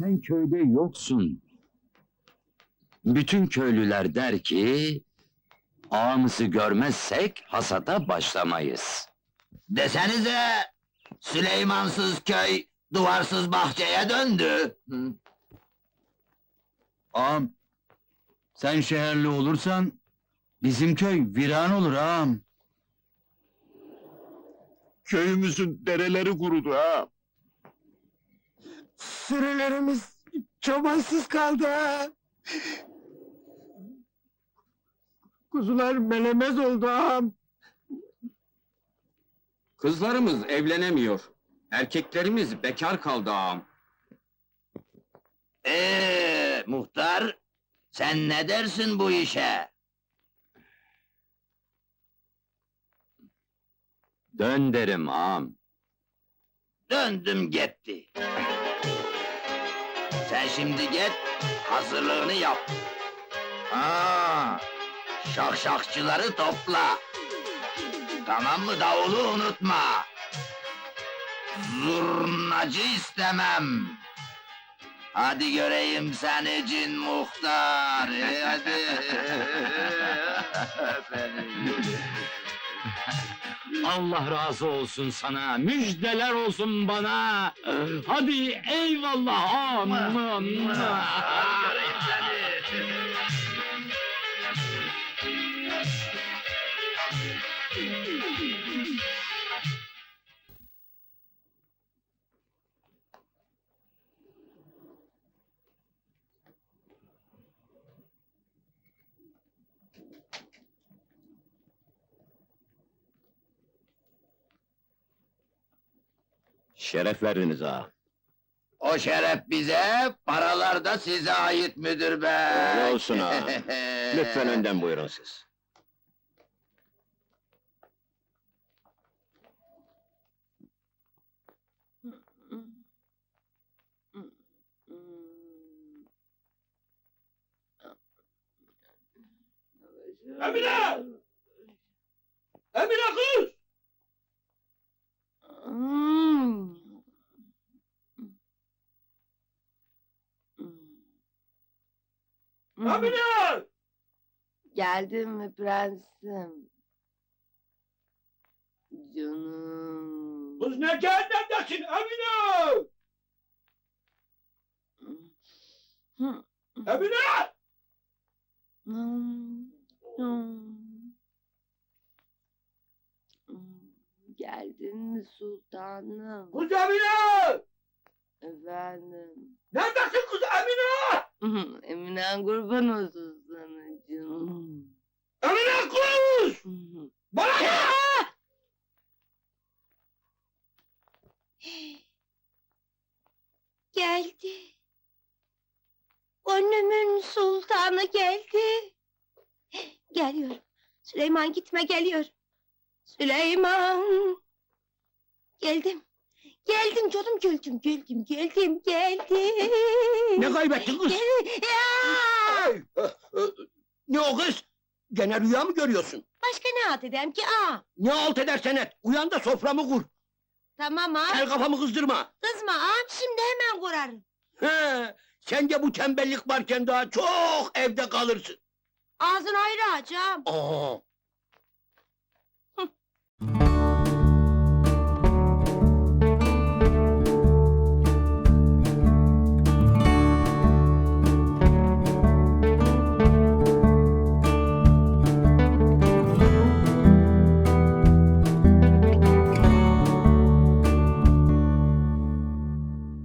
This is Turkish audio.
Sen köyde yoksun. Bütün köylüler der ki... ...ağamızı görmezsek hasata başlamayız. Desenize Süleymansız köy duvarsız bahçeye döndü. Hı. Ağam, sen şehirli olursan bizim köy viran olur ağam. Köyümüzün dereleri kurudu ha. Sürülerimiz çobansız kaldı ha. Kuzular melemez oldu ağam. Kızlarımız evlenemiyor. Erkeklerimiz bekar kaldı ağam. Ee, muhtar, sen ne dersin bu işe? Dön derim ağam. Döndüm gitti. Sen şimdi git, hazırlığını yap. Ha, şakşakçıları topla. Tamam mı davulu unutma. Zurnacı istemem. Hadi göreyim seni cin muhtar. hadi. Allah razı olsun sana, müjdeler olsun bana. Hadi eyvallah ağam. Şeref verdiniz ha. O şeref bize, paralar da size ait müdür bey. Öyle olsun ha. Lütfen önden buyurun siz. Emine! Emine kız! Emine! Geldim mi prensim? Canım. Kız ne cehennemdesin! Hmm, hmm. Hmm, Geldin mi sultanım? Kız Emine! Efendim. Neredesin kız Emine? Emine kurban olsun sana canım. Emine kız! Bana gel! Geldi. Gönlümün sultanı geldi. Geliyor. Süleyman gitme geliyor. Süleyman. Geldim. Geldim canım geldim geldim geldim geldim. Ne kaybettin kız? Gel- Ya! Ne o kız? Gene rüya mı görüyorsun? Başka ne at edem ki? Aa, Ne alt edersen et. Uyan da soframı kur. tamam ağam. El kafamı kızdırma. Kızma ağam şimdi hemen kurarım. He, sence bu tembellik varken daha çok evde kalırsın. Ağzını ayrı aç ağam. Aa,